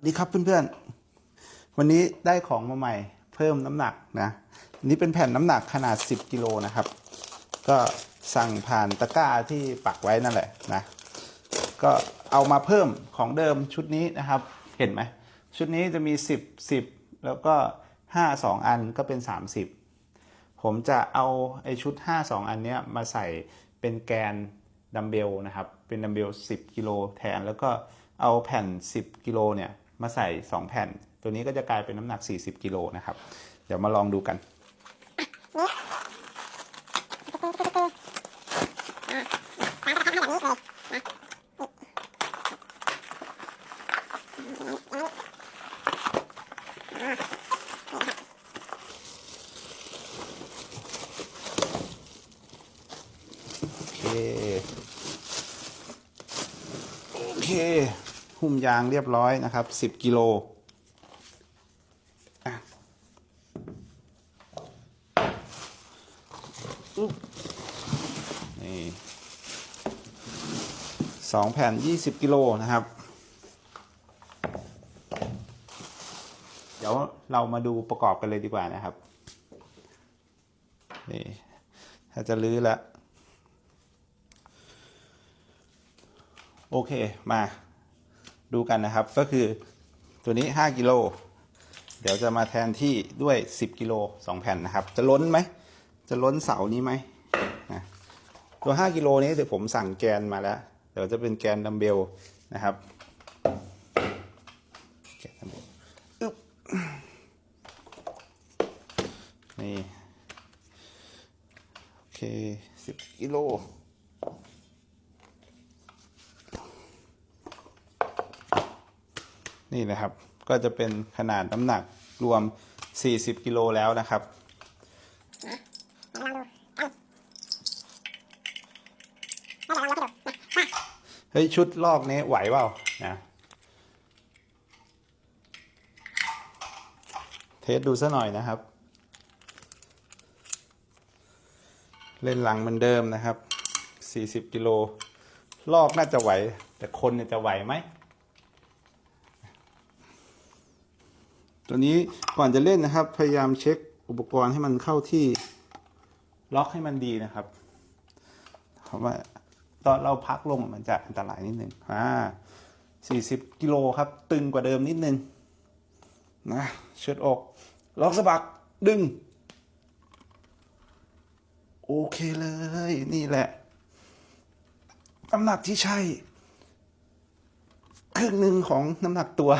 สวัสดีครับเพื่อนๆ วันนี้ได้ของมาใหม่เพิ่มน้ำหนักนะนนี้เป็นแผ่นน้ำหนักขนาด 10กิโลนะครับ ก็สั่งผ่านตะกร้าที่ปักไว้นั่นแหละนะก็เอามาเพิ่มของเดิมชุดนี้นะครับ เห็นไหมชุดนี้จะมี 10 10 แล้วก็ 5 2 อันก็เป็น 30 ผมจะเอาไอชุด 5 2 อันเนี้ยมาใส่เป็นแกนดัมเบลนะครับ เป็นดัมเบล10กิโลแทนแล้วก็เอาแผ่น 10กิโลเนี่ย มาใส่ 2 แผ่น ตัวนี้ก็จะกลายเป็นน้ำหนัก 40กิโลนะครับ เดี๋ยวมาลองดูกันโอเคโอเค หุ้มยางเรียบร้อยนะครับ10กิโลนี่สองแผ่น20กิโลนะครับ เดี๋ยวเรามาดูประกอบกันเลยดีกว่านะครับ นี่ ถ้าจะลื้อแล้วโอเค มา ดูกันนะครับก็คือตัวนี้ 5กิโลเดี๋ยวจะมาแทนที่ด้วย 10กิโล2แผ่นนะครับ จะล้นไหม จะล้นเสานี้ไหมนะตัว 5กิโลนี้เดี๋ยวผมสั่งแกนมาแล้ว เดี๋ยวจะเป็นแกนดัมเบลนะครับแกนดัมเบลนี่ โอเค 10กิโล นี่นะครับ ก็จะเป็นขนาดน้ำหนักรวม 40 กิโลแล้วนะครับเฮ้ยชุดลอกนี้ไหวเปล่านะเทสดูซะหน่อยนะครับ เล่นหลังเหมือนเดิมนะครับ 40 กิโลลอกน่าจะไหว แต่คนจะไหวไหม ตัวนี้ก่อนจะเล่นนะครับ พยายามเช็คอุปกรณ์ให้มันเข้าที่ล็อกให้มันดีนะครับเพราะว่าตอนเราพักลงมันจะอันตรายนิดนึงอ่าสี่สิบกิโลครับ ตึงกว่าเดิมนิดนึงนะเชือดอก ล็อกสะบักดึง โอเคเลยนี่แหละน้ำหนักที่ใช่ ครึ่งหนึ่งของน้ำหนักตัว